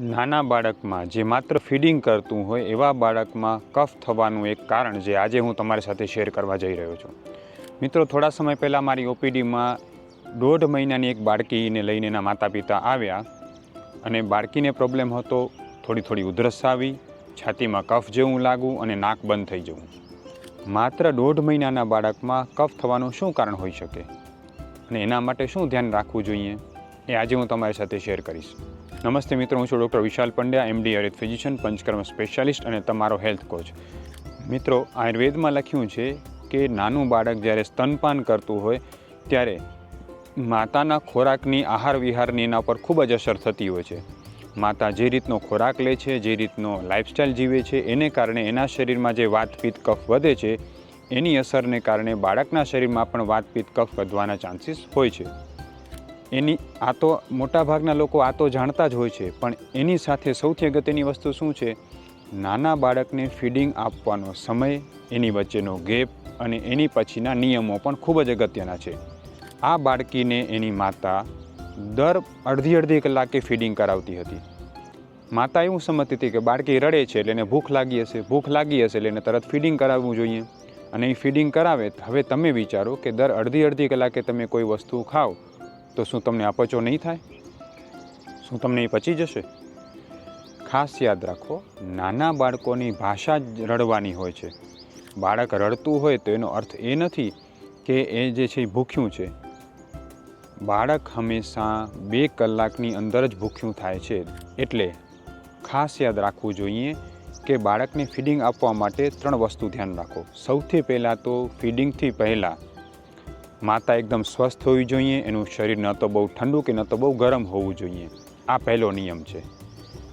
નાના બાળકમાં જે માત્ર ફીડિંગ કરતું હોય એવા બાળકમાં કફ થવાનું એક કારણ જે આજે હું તમારી સાથે શેર કરવા જઈ રહ્યો છું. મિત્રો, થોડા સમય પહેલાં મારી ઓપીડીમાં દોઢ મહિનાની એક બાળકીને લઈને એના માતા પિતા આવ્યા અને બાળકીને પ્રોબ્લેમ હતો, થોડી થોડી ઉધરસ આવી, છાતીમાં કફ જેવું લાગવું અને નાક બંધ થઈ જવું. માત્ર દોઢ મહિનાના બાળકમાં કફ થવાનું શું કારણ હોઈ શકે? અને એના માટે શું ધ્યાન રાખવું જોઈએ? એ આજે હું તમારી સાથે શેર કરીશ. નમસ્તે મિત્રો, હું છું doctor Vishal Pandya MD Ayurveda physician Panchakarma specialist અને તમારો હેલ્થ કોચ મિત્રો, આયુર્વેદમાં લખ્યું છે કે નાનું બાળક જ્યારે સ્તનપાન કરતું હોય, ત્યારે માતાના ખોરાકની આહાર વિહારની એના પર ખૂબ જ અસર થતી હોય છે. માતા જે રીતનો ખોરાક લે છે, જે રીતનો લાઇફસ્ટાઈલ જીવે છે, એને કારણે એના શરીરમાં જે વાતપિત્ત કફ વધે છે, એની અસરને કારણે બાળકના શરીરમાં પણ વાતપિત્ત કફ વધવાના ચાન્સીસ હોય છે. એની આ તો મોટાભાગના લોકો આ તો જાણતા જ હોય છે, પણ એની સાથે સૌથી અગત્યની વસ્તુ શું છે? નાના બાળકને ફીડિંગ આપવાનો સમય, એની વચ્ચેનો ગેપ અને એની પછીના નિયમો પણ ખૂબ જ અગત્યના છે. આ બાળકીને એની માતા દર અડધી અડધી કલાકે ફીડિંગ કરાવતી હતી. માતા એવું સમજતી હતી કે બાળકી રડે છે એટલે એને ભૂખ લાગી હશે, ભૂખ લાગી હશે એટલે એને તરત ફીડિંગ કરાવવું જોઈએ. અને એ ફીડિંગ કરાવે, હવે તમે વિચારો કે દર અડધી અડધી કલાકે તમે કોઈ વસ્તુ ખાઓ તો શું તમને અપચો નહીં થાય? શું તમને એ પચી જશે? ખાસ યાદ રાખો, નાના બાળકોની ભાષા જ રડવાની હોય છે. બાળક રડતું હોય તો એનો અર્થ એ નથી કે એ જે છે એ ભૂખ્યું છે. બાળક હંમેશા બે કલાકની અંદર જ ભૂખ્યું થાય છે. એટલે ખાસ યાદ રાખવું જોઈએ કે બાળકને ફીડિંગ આપવા માટે ત્રણ વસ્તુ ધ્યાન રાખો. સૌથી પહેલાં તો ફીડિંગથી પહેલાં માતા એકદમ સ્વસ્થ હોવી જોઈએ, એનું શરીર ન તો બહુ ઠંડુ કે ન તો બહુ ગરમ હોવું જોઈએ. આ પહેલો નિયમ છે.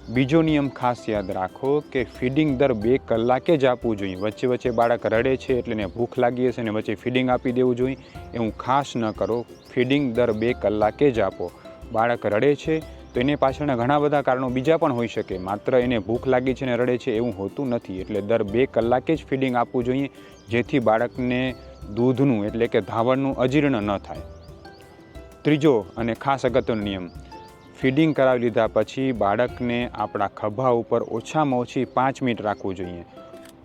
બીજો નિયમ ખાસ યાદ રાખો કે ફીડિંગ દર બે કલાકે જ આપવું જોઈએ. વચ્ચે વચ્ચે બાળક રડે છે એટલે એને ભૂખ લાગી હશે અને વચ્ચે ફીડિંગ આપી દેવું જોઈએ. એવું ખાસ ન કરો. ફીડિંગ દર બે કલાકે જ આપો. બાળક રડે છે તો એને પાછળના ઘણા બધા કારણો બીજા પણ હોઈ શકે. માત્ર એને ભૂખ લાગી છે ને રડે છે એવું હોતું નથી. એટલે દર બે કલાકે જ ફીડિંગ આપવું જોઈએ. જેથી બાળકને દૂધનું એટલે કે ધાવણનું અજીર્ણ ન થાય. ત્રીજો અને ખાસ અગત્યનો નિયમ, ફીડિંગ કરાવી લીધા પછી બાળકને આપણા ખભા ઉપર ઓછામાં ઓછી પાંચ મિનિટ રાખવું જોઈએ.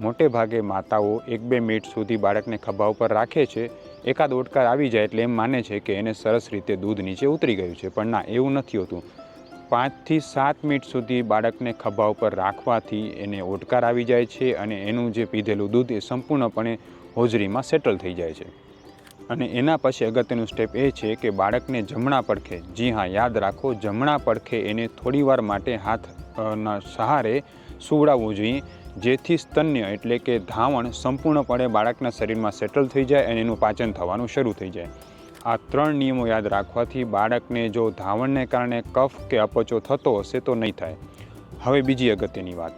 મોટે ભાગે માતાઓ એક બે મિનિટ સુધી બાળકને ખભા ઉપર રાખે છે. એકાદ ઓટકાર આવી જાય એટલે એમ માને છે કે એને સરસ રીતે દૂધ નીચે ઉતરી ગયું છે, પણ ના, એવું નથી હોતું. પાંચથી સાત મિનિટ સુધી બાળકને ખભા ઉપર રાખવાથી એને ઓટકાર આવી જાય છે અને એનું જે પીધેલું દૂધ એ સંપૂર્ણપણે હોજરીમાં સેટલ થઈ જાય છે. અને એના પછી અગત્યનું સ્ટેપ એ છે કે બાળકને જમણા પડખે, જી હા, યાદ રાખો, જમણા પડખે એને થોડીવાર માટે હાથના સહારે સુવડાવવું જોઈએ, જેથી સ્તન્ય એટલે કે ધાવણ સંપૂર્ણપણે બાળકના શરીરમાં સેટલ થઈ જાય અને એનું પાચન થવાનું શરૂ થઈ જાય. આ ત્રણ નિયમો યાદ રાખવાથી બાળકને જો ધાવણને કારણે કફ કે અપચો થતો હશે તો નહીં થાય. હવે બીજી અગત્યની વાત.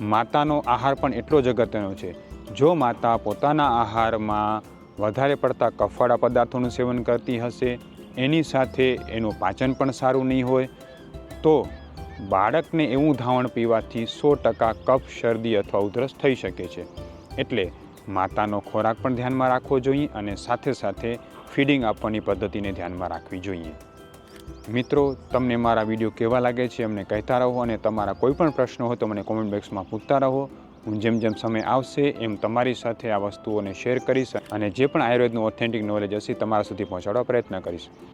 માતાનો આહાર પણ એટલો જ અગત્યનો છે. જો માતા પોતાના આહારમાં વધારે પડતા કફવાળા પદાર્થોનું સેવન કરતી હશે, એની સાથે એનું પાચન પણ સારું નહીં હોય, તો બાળકને એવું ધાવણ પીવાથી સો ટકા કફ, શરદી અથવા ઉધરસ થઈ શકે છે. એટલે માતાનો ખોરાક પણ ધ્યાનમાં રાખવો જોઈએ અને સાથે સાથે ફીડિંગ આપવાની પદ્ધતિને ધ્યાનમાં રાખવી જોઈએ. મિત્રો, તમને મારા વીડિયો કેવા લાગે છે અમને કહેતા રહો અને તમારા કોઈ પણ પ્રશ્નો હોય તો મને કોમેન્ટ બોક્સમાં પૂછતા રહો. હું જેમ જેમ સમય આવશે, એમ તમારી સાથે આ વસ્તુઓને શેર કરીશ અને જે પણ આયુર્વેદનું ઓથેન્ટિક નોલેજ હશે, તમારા સુધી પહોંચાડવા પ્રયત્ન કરીશ.